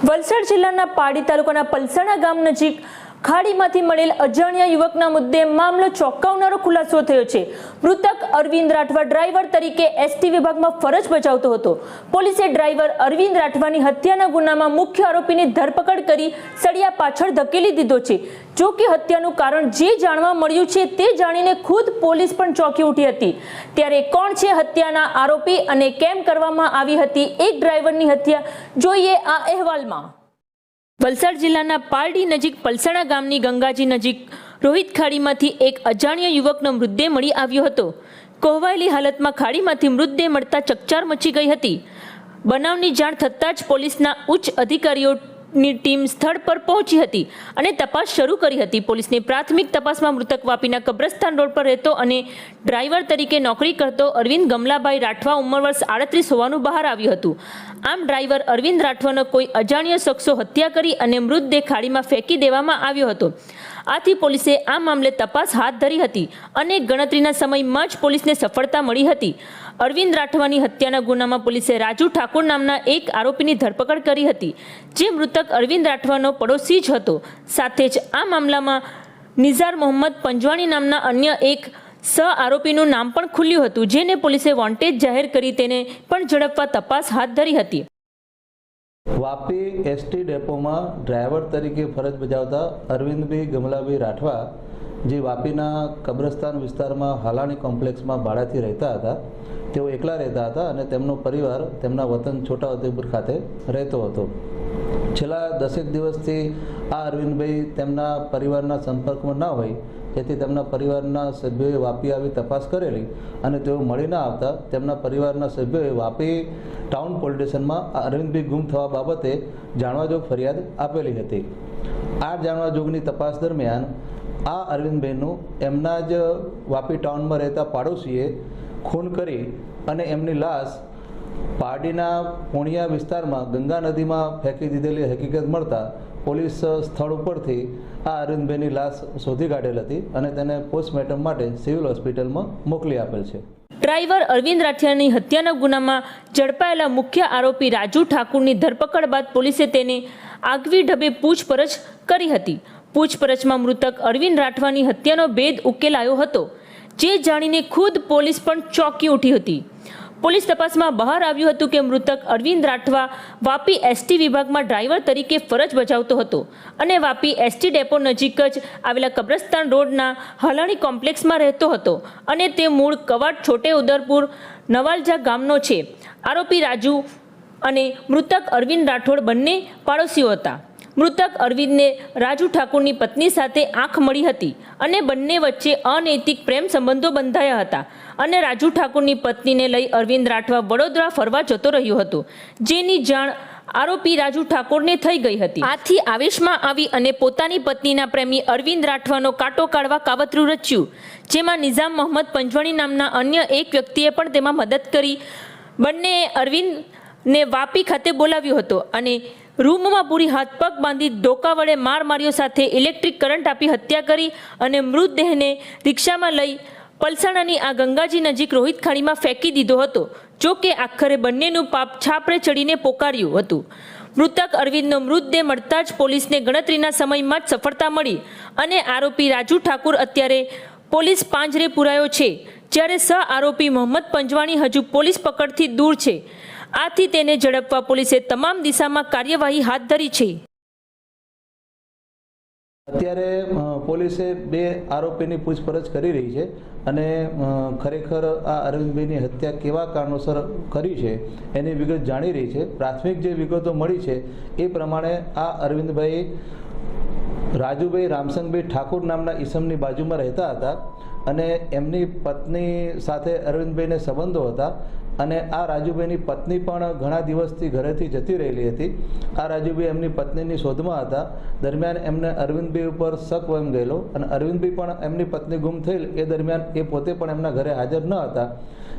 વલસાડ જિલ્લાના પાડી તાલુકાના પલસાણા ગામ નજીક ખાડીમાંથી મળેલ અજાણ્યા યુવકના મુદ્દે મામલો ચોંકાવનારો ખુલાસો થયો છે. મૃતક અરવિંદ રાઠવા ડ્રાઈવર તરીકે એસટી વિભાગમાં ફરજ બજાવતો હતો. પોલીસે ડ્રાઈવર અરવિંદ રાઠવાની હત્યાના ગુનામાં મુખ્ય આરોપીની ધરપકડ કરી સળિયા પાછળ ધકેલી દીધો છે. જો કે હત્યાનું કારણ જે જાણવા મળ્યું છે તે જાણીને ખુદ પોલીસ પણ ચોંકી ઉઠી હતી. ત્યારે કોણ છે હત્યાના આરોપી અને કેમ કરવામાં આવી હતી એક ડ્રાઈવરની હત્યા જોઈએ આ અહેવાલમાં. વલસાડ જિલ્લાના પારડી નજીક પલસાણા ગામની ગંગાજી નજીક રોહિત ખાડીમાંથી એક અજાણ્યા યુવકનો મૃતદેહ મળી આવ્યો હતો. કોહવાયેલી હાલતમાં ખાડીમાંથી મૃતદેહ મળતા ચકચાર મચી ગઈ હતી. બનાવની જાણ થતાં જ પોલીસના ઉચ્ચ અધિકારીઓની ટીમ સ્થળ પર પહોંચી હતી અને તપાસ શરૂ કરી હતી. પોલીસની પ્રાથમિક તપાસમાં મૃતક વાપીના કબ્રસ્તાન રોડ પર રહેતો અને ડ્રાઈવર તરીકે નોકરી કરતો અરવિંદ ગમલાભાઈ રાઠવા ઉંમર વર્ષ આડત્રીસ હોવાનું બહાર આવ્યું હતું. આમ ડ્રાઈવર અરવિંદ રાઠવાનો કોઈ અજાણ્ય શખ્સો હત્યા કરી અને મૃતદેહ ખાડીમાં ફેંકી દેવામાં આવ્યો હતો. આથી પોલીસે આ મામલે તપાસ હાથ ધરી હતી અને ગણતરીના સમયમાં જ પોલીસને સફળતા મળી હતી. અરવિંદ રાઠવાની હત્યાના ગુનામાં પોલીસે રાજુ ઠાકોર નામના એક આરોપીની ધરપકડ કરી હતી, જે મૃતક અરવિંદ રાઠવાનો પડોશી જ હતો. સાથે જ આ મામલામાં નિઝાર મોહમ્મદ પંજવાણી નામના અન્ય એક સહ આરોપીનું નામ પણ ખુલ્યું હતું, જેને પોલીસે વોન્ટેજ જાહેર કરી તેને પણ ઝડપવા તપાસ હાથ ધરી હતી. વાપી એસટી ડેપોમાં ડ્રાઈવર તરીકે ફરજ બજાવતા અરવિંદભાઈ ગમલાભાઈ રાઠવા, જે વાપીના કબ્રસ્તાન વિસ્તારમાં હાલાણી કોમ્પ્લેક્સમાં ભાડાથી રહેતા હતા, તેઓ એકલા રહેતા હતા અને તેમનો પરિવાર તેમના વતન છોટાઉદેપુર ખાતે રહેતો હતો. છેલ્લા દસેક દિવસથી આ અરવિંદભાઈ તેમના પરિવારના સંપર્કમાં ના હોય જેથી તેમના પરિવારના સભ્યોએ વાપી આવી તપાસ કરેલી અને તેઓ મળી ના આવતા તેમના પરિવારના સભ્યોએ વાપી ટાઉન પોલીસ સ્ટેશનમાં અરવિંદભાઈ ગુમ થવા બાબતે જાણવાજોગ ફરિયાદ આપેલી હતી. આ જાણવાજોગની તપાસ દરમિયાન આ અરવિંદભાઈનું એમના જ વાપી ટાઉનમાં રહેતા પાડોશીએ ખૂન કરી અને એમની લાશ પારડીના પૂણિયા વિસ્તારમાં ગંગા નદીમાં ફેંકી દીધેલી હકીકત મળતા પોલીસ સ્થળ ઉપરથી આ અરવિંદભાઈની લાશ શોધી કાઢેલ હતી અને તેને પોસ્ટમોર્ટમ માટે સિવિલ હોસ્પિટલમાં મોકલી આપેલ છે. ડ્રાઈવર અરવિંદ રાઠિયાની હત્યાના ગુનામાં ઝડપાયેલા મુખ્ય આરોપી રાજુ ઠાકુરની ધરપકડ બાદ પોલીસે તેને આગવી ઢબે પૂછપરછ કરી હતી. પૂછપરછમાં મૃતક અરવિંદ રાઠવાની હત્યાનો ભેદ ઉકેલાયો હતો, જે જાણીને ખુદ પોલીસ પણ ચોંકી ઉઠી હતી. પોલીસ તપાસમાં બહાર આવ્યું હતું કે મૃતક અરવિંદ રાઠવા વાપી એસટી વિભાગમાં ડ્રાઈવર તરીકે ફરજ બજાવતો હતો અને વાપી એસટી ડેપો નજીક જ આવેલા કબ્રસ્તાન રોડના હલાણી કોમ્પ્લેક્સમાં રહેતો હતો અને તે મૂળ કવાટ છોટે ઉદરપુર નવાલજા ગામનો છે. આરોપી રાજુ અને મૃતક અરવિંદ રાઠોડ બંને પાડોશીઓ હતા. મૃતક અરવિંદને રાજુ ઠાકુરની પત્ની સાથે આંખ મળી હતી અને બંને વચ્ચે અનૈતિક પ્રેમ સંબંધો બંધાયા હતા. અને રાજુ ઠાકુરની પત્નીને લઈ અરવિંદ રાઠવા વડોદરા ફરવા જતો રહ્યો હતો, જેની જાણ આરોપી રાજુ ઠાકોરને થઈ ગઈ હતી. આથી આવેશમાં આવી અને પોતાની પત્નીના પ્રેમી અરવિંદ રાઠવાનો કાંટો કાઢવા કાવતરું રચ્યું, જેમાં નિઝામ મોહમ્મદ પંજવાણી નામના અન્ય એક વ્યક્તિએ પણ તેમાં મદદ કરી બંનેએ અરવિંદને વાપી ખાતે બોલાવ્યો હતો અને રૂમમાં પૂરી હાથ પગ બાંધી ડોકા વડે માર માર્યો સાથે ઇલેક્ટ્રિક કરંટ આપી હત્યા કરી અને મૃતદેહને રિક્ષામાં લઈ પલસાણાની આ ગંગાજી નજીક રોહિત ખાડીમાં ફેંકી દીધો હતો, જો કે આખરે બંનેનું પાપ છાપરે ચડીને પોકાર્યું હતું. મૃતક અરવિંદનો મૃતદેહ મળતા જ પોલીસને ગણતરીના સમયમાં જ સફળતા મળી અને આરોપી રાજુ ઠાકુર અત્યારે પોલીસ પાંજરે પુરાયો છે, જ્યારે સહ આરોપી મોહમ્મદ પંજવાણી હજુ પોલીસ પકડથી દૂર છે. આથી તેને ઝડપવા પોલીસે તમામ દિશામાં કાર્યવાહી હાથ ધરી છે. અત્યારે પોલીસે બે આરોપીની પૂછપરછ કરી રહી છે અને ખરેખર આ અરવિંદભાઈની હત્યા કેવા કારણોસર કરી છે એની વિગત જાણી રહી છે. પ્રાથમિક જે વિગતો મળી છે એ પ્રમાણે આ અરવિંદભાઈ, રાજુભાઈ રામસંગભાઈ ઠાકુર નામના ઈસમની બાજુમાં રહેતા હતા અને એમની પત્ની સાથે અરવિંદભાઈને સંબંધો હતા. અને આ રાજુભાઈની પત્ની પણ ઘણા દિવસથી ઘરેથી જતી રહેલી હતી. આ રાજુભાઈ એમની પત્નીની શોધમાં હતા. દરમિયાન એમને અરવિંદભાઈ ઉપર શક વમ ગયેલો અને અરવિંદભાઈ પણ એમની પત્ની ગુમ થયેલ. એ દરમિયાન એ પોતે પણ એમના ઘરે હાજર ન હતા.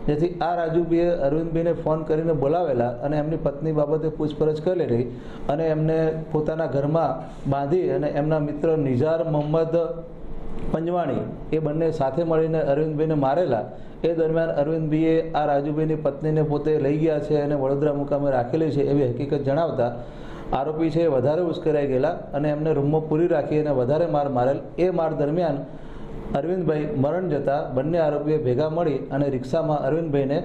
જેથી આ રાજુભાઈએ અરવિંદભાઈને ફોન કરીને બોલાવેલા અને એમની પત્ની બાબતે પૂછપરછ કરેલી અને એમને પોતાના ઘરમાં બાંધી અને એમના મિત્ર નિઝાર મોહમ્મદ પંજવાણી એ બંને સાથે મળીને અરવિંદભાઈને મારેલા. એ દરમિયાન અરવિંદભાઈએ આ રાજુભાઈની પત્નીને પોતે લઈ ગયા છે અને વડોદરા મુકામે રાખેલી છે એવી હકીકત જણાવતા આરોપી છે એ વધારે ઉશ્કેરાઈ ગયેલા અને એમને રૂમમાં પૂરી રાખી અને વધારે માર મારેલ. એ માર દરમિયાન અરવિંદભાઈ મરણ જતા બંને આરોપીએ ભેગા મળી અને રિક્ષામાં અરવિંદભાઈને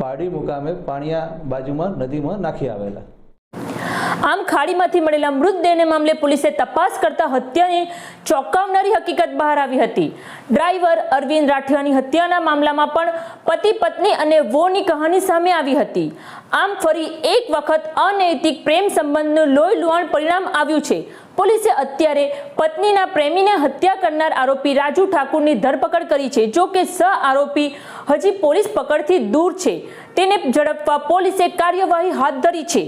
પાડી મુકામે પાણીયા બાજુમાં, નદીમાં નાખી આવેલા. આમ ખાડીમાંથી મળેલા મૃતદેહને મામલે પોલીસે તપાસ કરતા હત્યાની ચોંકાવનારી હકીકત બહાર આવી હતી. ડ્રાઈવર અરવિંદ રાઠિયાની હત્યાના મામલામાં પણ પતિ, પત્ની અને વોની કહાની સામે આવી હતી. આમ ફરી એક વખત અનૈતિક પ્રેમ સંબંધનું લોહી લુહાણ પરિણામ આવ્યું છે. પોલીસે અત્યારે પત્નીના પ્રેમીને હત્યા કરનાર આરોપી રાજુ ઠાકુરની ધરપકડ કરી છે, જો કે સહ આરોપી હજી પોલીસ પકડથી દૂર છે. તેને ઝડપવા પોલીસે કાર્યવાહી હાથ ધરી છે.